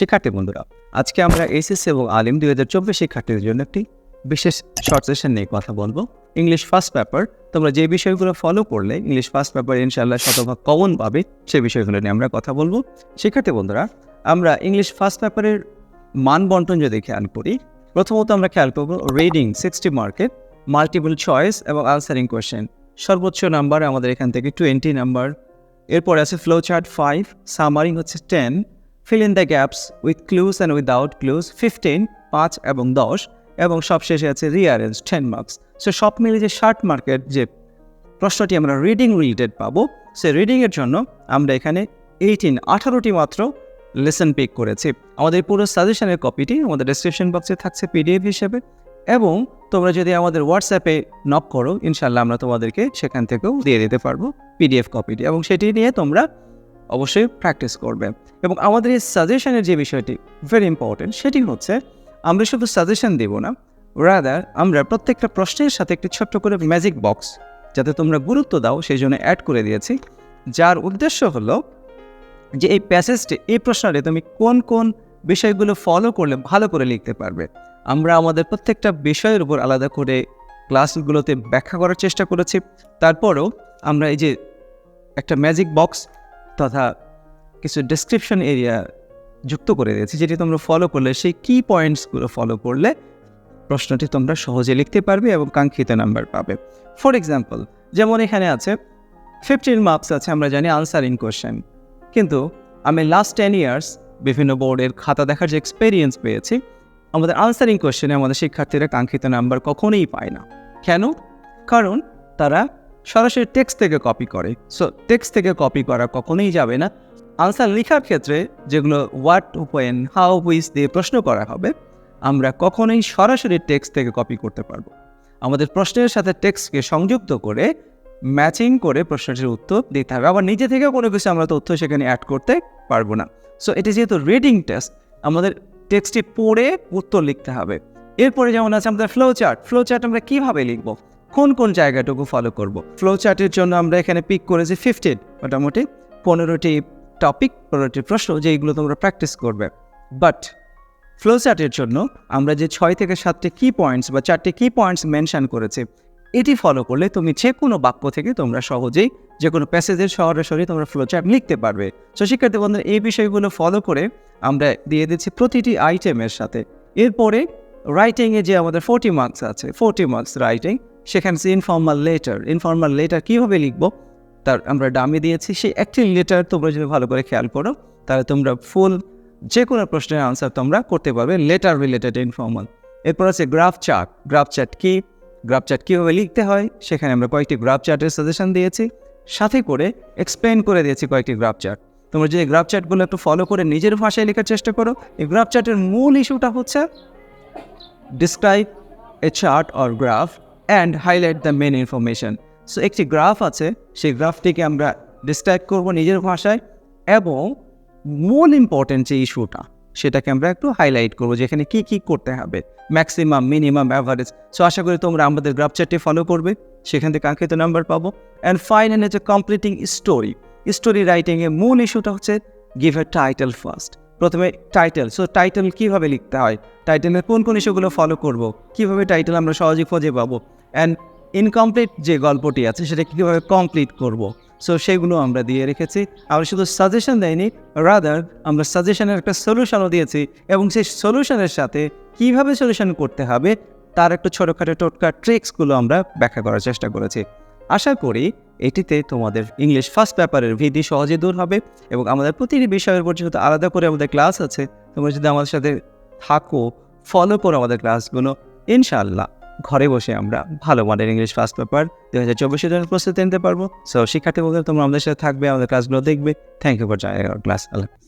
শিক্ষার্থী বন্ধুরা, আজকে আমরা এসএসসি এবং আলিম দুই হাজার চব্বিশ শিক্ষার্থীদের জন্য একটি বিশেষ শর্ট সেশন নিয়ে কথা বলব। ইংলিশ ফার্স্ট পেপার তোমরা যে বিষয়গুলো ফলো করলে ইংলিশ ফার্স্ট পেপার ইনশাল্লাহ শতভাগ কমন পাবে সেই বিষয়গুলো নিয়ে আমরা কথা বলব। শিক্ষার্থী বন্ধুরা, আমরা ইংলিশ ফার্স্ট পেপারের মান বন্টন যদি খেয়াল করি, প্রথমত আমরা খেয়াল করব reading sixty market multiple choice এবং আনসারিং কোয়েশ্চেন সর্বোচ্চ নাম্বার আমাদের এখান থেকে টোয়েন্টি নাম্বার এরপরে আছে ফ্লো চার্ট ফাইভ সামারিং হচ্ছে ten fill in the gaps with clues and without clues fifteen পাঁচ এবং দশ, এবং সবশেষে আছে রিয়ারেঞ্জ টেন মার্কস সো সব মিলে যে শার্ট মার্কেট যে প্রশ্নটি আমরা রিডিং রিলেটেড পাবো, সে রিডিংয়ের জন্য আমরা এখানে এইটিন আঠারোটি মাত্র লেসন পিক করেছি। আমাদের পুরো সাজেশনের কপিটি আমাদের ডেসক্রিপশন বক্সে থাকছে পিডিএফ হিসেবে। এবং তোমরা যদি আমাদের হোয়াটসঅ্যাপে নক করো, ইনশাল্লাহ আমরা তোমাদেরকে সেখান থেকেও দিয়ে দিতে পারব পিডিএফ কপিটি এবং সেটি নিয়ে তোমরা অবশ্যই প্র্যাকটিস করবে। এবং আমাদের এই সাজেশনের যে বিষয়টি ভেরি ইম্পর্টেন্ট সেটি হচ্ছে আমরা শুধু সাজেশন দেব না রাদার আমরা প্রত্যেকটা প্রশ্নের সাথে একটি ছোট্ট করে ম্যাজিক বক্স যাতে তোমরা গুরুত্ব দাও, সেই জন্য অ্যাড করে দিয়েছি। যার উদ্দেশ্য হলো যে এই প্যাসেজটি এই প্রশ্নটি তুমি কোন কোন বিষয়গুলো ফলো করলে ভালো করে লিখতে পারবে। আমরা আমাদের প্রত্যেকটা বিষয়ের উপর আলাদা করে ক্লাসগুলোতে ব্যাখ্যা করার চেষ্টা করেছি। তারপরেও আমরা এই যে একটা ম্যাজিক বক্স তথা কিছু ডেসক্রিপশন এরিয়া যুক্ত করে দিয়েছি, যেটি তোমরা ফলো করলে, সেই কি পয়েন্টসগুলো ফলো করলে প্রশ্নটি তোমরা সহজে লিখতে পারবে এবং কাঙ্ক্ষিত নাম্বার পাবে। ফর এক্সাম্পল যেমন এখানে আছে ফিফটিন মার্কস আছে, আমরা জানি আনসার ইন কোয়েশ্চেন কিন্তু আমি লাস্ট টেন ইয়ার্স বিভিন্ন বোর্ডের খাতা দেখার যে এক্সপেরিয়েন্স পেয়েছি, আমাদের আনসারিং কোয়েশ্চেনে আমাদের শিক্ষার্থীরা কাঙ্ক্ষিত নাম্বার কখনোই পায় না। কেন? কারণ তারা সরাসরি টেক্সট থেকে কপি করে। সো টেক্সট থেকে কপি করা কখনোই যাবে না। আনসার লেখার ক্ষেত্রে যেগুলো হোয়াট হোয়েন হাউ হুইস দিয়ে প্রশ্ন করা হবে, আমরা কখনোই সরাসরি টেক্সট থেকে কপি করতে পারব। আমাদের প্রশ্নের সাথে টেক্সটকে সংযুক্ত করে ম্যাচিং করে প্রশ্নটির উত্তর দিতে হবে। আবার নিজে থেকে কোনো কিছু আমরা তথ্য সেখানে অ্যাড করতে পারব না। সো এটি যেহেতু রিডিং টেস্ট আমাদের টেক্সটটি পড়ে উত্তর লিখতে হবে। এরপরে যেমন আছে আমাদের ফ্লো চার্ট ফ্লো চার্ট আমরা কীভাবে লিখব? কোন কোন জায়গাটুকু ফলো করব? ফ্লো চার্টের জন্য আমরা এখানে পিক করেছি ফিফটিন মোটামুটি পনেরোটি টপিক পনেরোটি প্রশ্ন যেইগুলো তোমরা প্র্যাকটিস করবে। বাট ফ্লো চার্টের জন্য আমরা যে ছয় থেকে সাতটি কি পয়েন্টস বা চারটি কি পয়েন্টস মেনশন করেছি, এটি ফলো করলে তুমি যে কোনো বাক্য থেকে তোমরা সহজেই যে কোনো প্যাসেজের সরাসরি তোমরা ফ্লো চার্ট লিখতে পারবে। তো শিক্ষার্থী বন্ধুরা, এই বিষয়গুলো ফলো করে আমরা দিয়ে দিচ্ছি প্রতিটি আইটেমের সাথে। এরপরে রাইটিংয়ে যে আমাদের ফোর্টি মার্কস আছে ফোর্টি মার্কস রাইটিং সেখানে ইনফর্মাল লেটার ইনফর্মাল লেটার কীভাবে লিখব? তার আমরা ডামি দিয়েছি সেই একটি লেটার তোমরা যদি ভালো করে খেয়াল করো, তাহলে তোমরা ফুল যে কোনো প্রশ্নের আনসার তোমরা করতে পারবে লেটার রিলেটেড ইনফর্মাল এরপর আছে গ্রাফ চার্ট গ্রাফ চার্ট কি? গ্রাফ চার্ট কীভাবে লিখতে হয়? সেখানে আমরা কয়েকটি গ্রাফ চার্টের সাজেশন দিয়েছি, সাথে করে এক্সপ্লেন করে দিয়েছি কয়েকটি গ্রাফ চার্ট তোমরা যে গ্রাফ চার্টগুলো একটু ফলো করে নিজের ভাষায় লেখার চেষ্টা করো, এই গ্রাফ চার্টের মূল ইস্যুটা হচ্ছে describe a chart or graph and highlight the main information so একটি গ্রাফ আছে, সেই গ্রাফটিকে আমরা ডিসক্রাইব করব নিজের ভাষায় এবং মূল ইম্পর্টেন্ট যে ইস্যুটা, সেটাকে আমরা একটু হাইলাইট করব যেখানে কী কী করতে হবে ম্যাক্সিমাম মিনিমাম অ্যাভারেজ সো আশা করি তোমরা আমাদের গ্রাফ চার্টটি ফলো করবে, সেখান থেকে কাঙ্ক্ষিত নাম্বার পাবো। অ্যান্ড ফাইনাল হচ্ছে কমপ্লিটিং স্টোরি স্টোরি রাইটিংয়ে মূল ইস্যুটা হচ্ছে গিভ এ টাইটেল ফার্স্ট প্রথমে টাইটেল সো টাইটেল কীভাবে লিখতে হয় টাইটেলের কোন কোন ইস্যুগুলো ফলো করব, কীভাবে টাইটেল আমরা সহজে খুঁজে পাবো অ্যান্ড ইনকমপ্লিট যে গল্পটি আছে, সেটা কীভাবে কমপ্লিট করব? সো সেগুলো আমরা দিয়ে রেখেছি। আমরা শুধু সাজেশন দেয়নি রাদার আমরা সাজেশনের একটা সলিউশনও দিয়েছি এবং সেই সলিউশনের সাথে কীভাবে সলিউশন করতে হবে, তার একটা ছোটোখাটো টোটকা ট্রিক্সগুলো আমরা ব্যাখ্যা করার চেষ্টা করেছি। আশা করি এটিতে তোমাদের ইংলিশ ফার্স্ট পেপারের ভীতি সহজে দূর হবে এবং আমাদের প্রতিটি বিষয়ের উপর যেহেতু আলাদা করে আমাদের ক্লাস আছে, তোমরা যদি আমাদের সাথে থাকো ফলো করো আমাদের ক্লাসগুলো ইনশাআল্লাহ। ঘরে বসে আমরা ভালো মানের ইংলিশ ফার্স্ট পেপার দু হাজার চব্বিশের জন্য প্রস্তুতি নিতে পারব। সো শিক্ষার্থী বলতে তোমরা আমাদের সাথে থাকবে, আমাদের ক্লাসগুলো দেখবে। Thank you for join class Allah